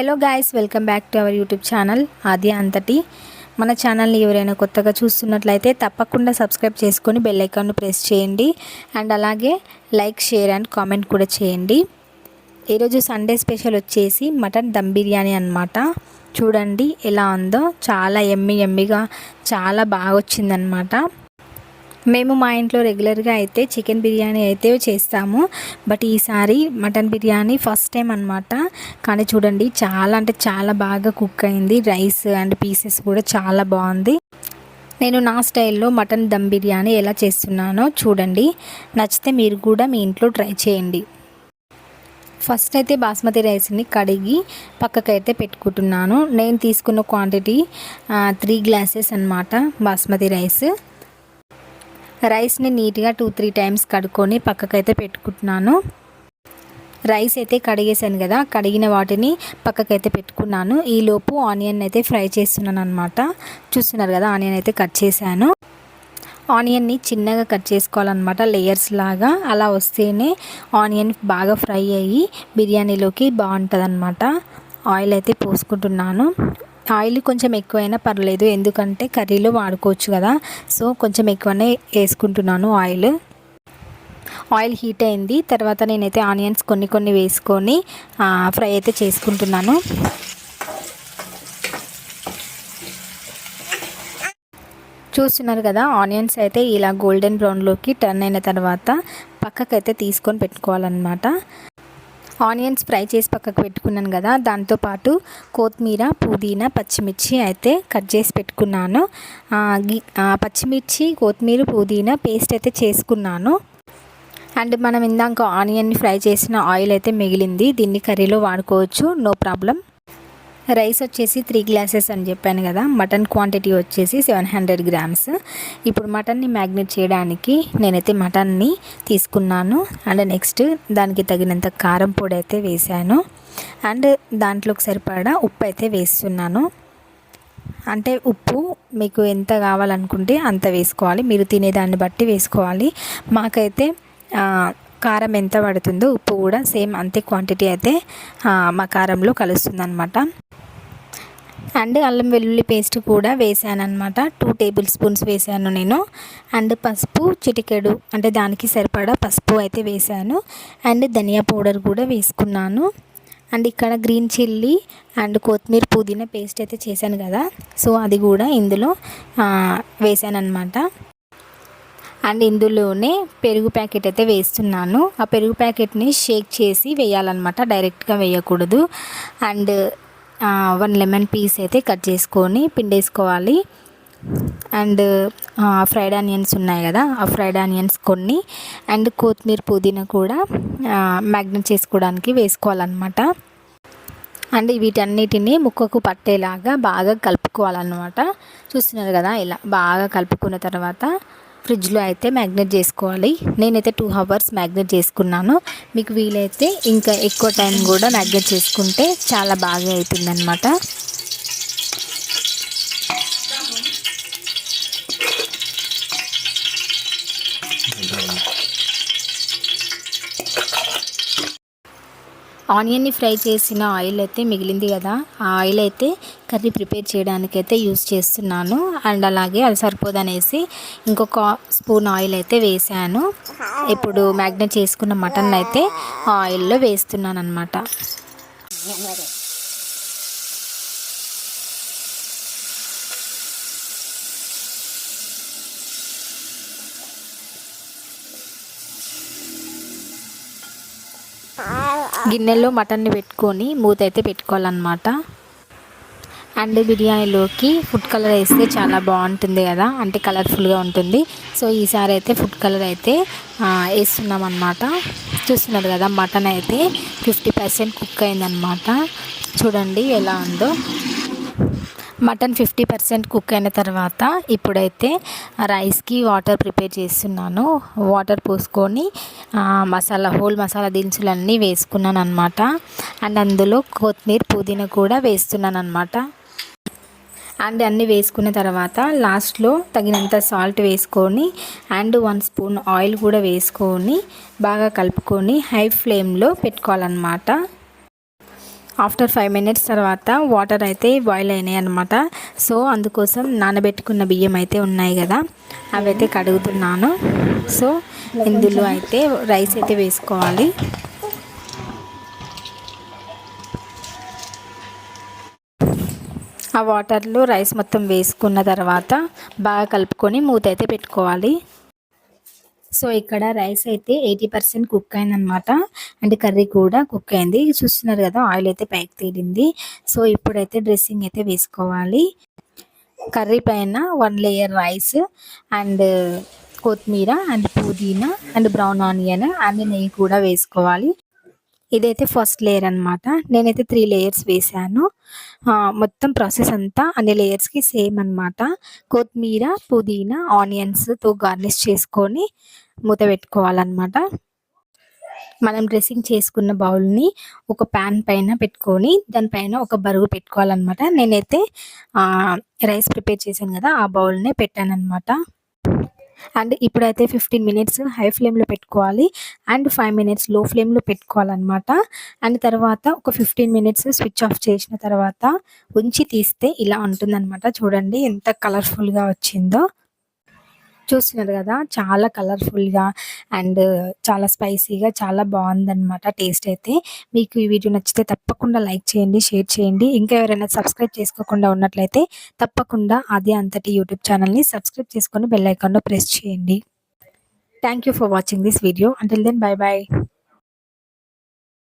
Hello guys welcome back to our YouTube channel ఆది అంతటి. మన ఛానల్ని ఎవరైనా కొత్తగా చూస్తున్నట్లయితే తప్పకుండా సబ్స్క్రైబ్ చేసుకొని బెల్ ఐకాన్ను ప్రెస్ చేయండి. అండ్ అలాగే లైక్ షేర్ అండ్ కామెంట్ కూడా చేయండి. ఈరోజు సండే స్పెషల్ వచ్చేసి మటన్ దమ్ బిర్యానీ అనమాట చూడండి ఎలా ఉందో. చాలా ఎమ్మి ఎమ్మిగా చాలా బాగా వచ్చిందనమాట మేము మా ఇంట్లో రెగ్యులర్గా అయితే చికెన్ బిర్యానీ అయితే చేస్తాము. బట్ ఈసారి మటన్ బిర్యానీ ఫస్ట్ టైం అనమాట కానీ చూడండి చాలా అంటే చాలా బాగా కుక్ అయింది. రైస్ అండ్ పీసెస్ కూడా చాలా బాగుంది. నేను నా స్టైల్లో మటన్ దమ్ బిర్యానీ ఎలా చేస్తున్నానో చూడండి. నచ్చితే మీరు కూడా మీ ఇంట్లో ట్రై చేయండి. ఫస్ట్ అయితే బాస్మతి రైస్ని కడిగి పక్కకైతే పెట్టుకుంటున్నాను. నేను తీసుకున్న క్వాంటిటీ త్రీ గ్లాసెస్ అనమాట బాస్మతి రైస్. రైస్ని నీట్గా టూ త్రీ టైమ్స్ కడుక్కొని పక్కకైతే పెట్టుకుంటున్నాను. రైస్ అయితే కడిగేసాను కదా కడిగిన వాటిని పక్కకైతే పెట్టుకున్నాను. ఈలోపు ఆనియన్ అయితే ఫ్రై చేస్తున్నాను అనమాట చూస్తున్నారు కదా ఆనియన్ అయితే కట్ చేశాను. ఆనియన్ని చిన్నగా కట్ చేసుకోవాలన్నమాట లేయర్స్ లాగా. అలా వస్తేనే ఆనియన్ బాగా ఫ్రై అయ్యి బిర్యానీలోకి బాగుంటుంది ఆయిల్ అయితే పోసుకుంటున్నాను. ఆయిల్ కొంచెం ఎక్కువైనా పర్లేదు ఎందుకంటే కర్రీలో వాడుకోవచ్చు కదా. సో కొంచెం ఎక్కువనే వేసుకుంటున్నాను ఆయిల్. ఆయిల్ హీట్ అయింది. తర్వాత నేనైతే ఆనియన్స్ కొన్ని కొన్ని వేసుకొని ఫ్రై అయితే చేసుకుంటున్నాను. చూస్తున్నారు కదా ఆనియన్స్ అయితే ఇలా గోల్డెన్ బ్రౌన్లోకి టర్న్ అయిన తర్వాత పక్కకైతే తీసుకొని పెట్టుకోవాలన్నమాట. ఆనియన్స్ ఫ్రై చేసి పక్కకు పెట్టుకున్నాను కదా దాంతోపాటు కొత్తిమీర పుదీనా పచ్చిమిర్చి అయితే కట్ చేసి పెట్టుకున్నాను. పచ్చిమిర్చి కొత్తిమీర పుదీనా పేస్ట్ అయితే చేసుకున్నాను. అండ్ మనం ఇందాక ఆనియన్ ఫ్రై చేసిన ఆయిల్ అయితే మిగిలింది. దీన్ని కర్రీలో వాడుకోవచ్చు. No problem. రైస్ వచ్చేసి త్రీ గ్లాసెస్ అని చెప్పాను కదా మటన్ క్వాంటిటీ వచ్చేసి సెవెన్ హండ్రెడ్ గ్రామ్స్. ఇప్పుడు మటన్ని మ్యాగ్నేట్ చేయడానికి నేనైతే మటన్ని తీసుకున్నాను. అండ్ నెక్స్ట్ దానికి తగినంత కారం పొడి అయితే వేసాను అండ్ దాంట్లోకి సరిపడా ఉప్పు అయితే వేస్తున్నాను. అంటే ఉప్పు మీకు ఎంత కావాలనుకుంటే అంత వేసుకోవాలి. మీరు తినేదాన్ని బట్టి వేసుకోవాలి. మాకైతే కారం ఎంత పడుతుందో ఉప్పు కూడా సేమ్ అంతే క్వాంటిటీ అయితే మా కారంలో కలుస్తుంది అనమాట అండ్ అల్లం వెల్లుల్లి పేస్ట్ కూడా వేసాను అనమాట టూ టేబుల్ స్పూన్స్ వేసాను నేను. అండ్ పసుపు చిటికెడు అంటే దానికి సరిపడా పసుపు అయితే వేసాను. అండ్ ధనియా పౌడర్ కూడా వేసుకున్నాను. అండ్ ఇక్కడ గ్రీన్ చిల్లీ అండ్ కొత్తిమీర పుదీనా పేస్ట్ అయితే చేశాను కదా. సో అది కూడా ఇందులో వేసాను అనమాట అండ్ ఇందులోనే పెరుగు ప్యాకెట్ అయితే వేస్తున్నాను. ఆ పెరుగు ప్యాకెట్ని షేక్ చేసి వేయాలన్నమాట. డైరెక్ట్గా వేయకూడదు. అండ్ వన్ లెమన్ పీస్ అయితే కట్ చేసుకొని పిండేసుకోవాలి. అండ్ ఫ్రైడ్ ఆనియన్స్ ఉన్నాయి కదా ఆ ఫ్రైడ్ ఆనియన్స్ కొన్ని అండ్ కొత్తిమీర పుదీనా కూడా మ్యాగ్నెట్ చేసుకోవడానికి వేసుకోవాలన్నమాట. అండ్ వీటన్నిటిని ముక్కకు పట్టేలాగా బాగా కలుపుకోవాలన్నమాట. చూస్తున్నారు కదా ఇలా బాగా కలుపుకున్న తర్వాత ఫ్రిడ్జ్లో అయితే మ్యాగ్నెట్ చేసుకోవాలి. నేనైతే టూ అవర్స్ మ్యాగ్నెట్ చేసుకున్నాను. మీకు వీలైతే ఇంకా ఎక్కువ టైం కూడా మ్యాగ్నెట్ చేసుకుంటే చాలా బాగా అవుతుందన్నమాట ఆనియన్ని ఫ్రై చేసిన ఆయిల్ అయితే మిగిలింది కదా. ఆ ఆయిల్ అయితే కర్రీ ప్రిపేర్ చేయడానికి అయితే యూస్ చేస్తున్నాను. అండ్ అలాగే అది సరిపోదనేసి ఇంకొక స్పూన్ ఆయిల్ అయితే వేసాను. ఇప్పుడు మ్యాగ్నెట్ చేసుకున్న మటన్ అయితే ఆయిల్లో వేస్తున్నాను అనమాట గిన్నెలో మటన్ని పెట్టుకొని మూత అయితే పెట్టుకోవాలన్నమాట. అండ్ బిర్యానీలోకి ఫుడ్ కలర్ వేస్తే చాలా బాగుంటుంది కదా అంటే కలర్ఫుల్గా ఉంటుంది. సో ఈసారి అయితే ఫుడ్ కలర్ అయితే వేస్తున్నాం అనమాట చూస్తున్నారు కదా మటన్ అయితే ఫిఫ్టీ పర్సెంట్ కుక్ అయిందనమాట చూడండి ఎలా ఉందో. మటన్ ఫిఫ్టీ పర్సెంట్ కుక్ అయిన తర్వాత ఇప్పుడైతే రైస్కి వాటర్ ప్రిపేర్ చేస్తున్నాను. వాటర్ పోసుకొని మసాలా హోల్ మసాలా దినుసులన్నీ వేసుకున్నాను అనమాట అండ్ అందులో కొత్తిమీర పుదీనా కూడా వేస్తున్నాను అనమాట అండ్ అన్నీ వేసుకున్న తర్వాత లాస్ట్లో తగినంత సాల్ట్ వేసుకొని అండ్ వన్ స్పూన్ ఆయిల్ కూడా వేసుకొని బాగా కలుపుకొని హై ఫ్లేమ్లో పెట్టుకోవాలన్నమాట. ఆఫ్టర్ ఫైవ్ మినిట్స్ తర్వాత వాటర్ అయితే బాయిల్ అయినాయి అనమాట సో అందుకోసం నానబెట్టుకున్న బియ్యం అయితే ఉన్నాయి కదా అవి అయితే కడుగుతున్నాను. సో ఇందులో అయితే రైస్ అయితే వేసుకోవాలి. ఆ వాటర్లో రైస్ మొత్తం వేసుకున్న తర్వాత బాగా కలుపుకొని మూత అయితే పెట్టుకోవాలి. సో ఇక్కడ రైస్ అయితే ఎయిటీ పర్సెంట్ కుక్ అయిందనమాట అండ్ కర్రీ కూడా కుక్ అయింది. చూస్తున్నారు కదా ఆయిల్ అయితే పైకి తేలింది. సో ఇప్పుడైతే డ్రెస్సింగ్ అయితే వేసుకోవాలి. కర్రీ పైన వన్ లేయర్ రైస్ అండ్ కొత్తిమీర అండ్ పుదీనా అండ్ బ్రౌన్ ఆనియన్ అండ్ నెయ్యి కూడా వేసుకోవాలి. ఇదైతే ఫస్ట్ లేయర్ అనమాట నేనైతే త్రీ లేయర్స్ వేసాను. మొత్తం ప్రాసెస్ అంతా అన్ని లేయర్స్కి సేమ్ అనమాట కొత్తిమీర పుదీనా ఆనియన్స్తో గార్నిష్ చేసుకొని మూత పెట్టుకోవాలన్నమాట. మనం డ్రెస్సింగ్ చేసుకున్న బౌల్ని ఒక ప్యాన్ పైన పెట్టుకొని దానిపైన ఒక బరువు పెట్టుకోవాలన్నమాట. నేనైతే రైస్ ప్రిపేర్ చేశాను కదా ఆ బౌల్నే పెట్టాను అనమాట అండ్ ఇప్పుడైతే ఫిఫ్టీన్ మినిట్స్ హై ఫ్లేమ్లో పెట్టుకోవాలి. అండ్ ఫైవ్ మినిట్స్లో ఫ్లేమ్లో పెట్టుకోవాలన్నమాట. అండ్ తర్వాత ఒక ఫిఫ్టీన్ మినిట్స్ స్విచ్ ఆఫ్ చేసిన తర్వాత ఉంచి తీస్తే ఇలా ఉంటుందన్నమాట. చూడండి ఎంత కలర్ఫుల్గా వచ్చిందో. చూస్తున్నారు కదా చాలా కలర్ఫుల్గా అండ్ చాలా స్పైసీగా చాలా బాగుందన్నమాట టేస్ట్ అయితే. మీకు ఈ వీడియో నచ్చితే తప్పకుండా లైక్ చేయండి షేర్ చేయండి. ఇంకా ఎవరైనా సబ్స్క్రైబ్ చేసుకోకుండా ఉన్నట్లయితే తప్పకుండా అదే అంతటి యూట్యూబ్ ఛానల్ని సబ్స్క్రైబ్ చేసుకొని బెల్ ఐకాన్లో ప్రెస్ చేయండి. Thank you for watching this video until then bye bye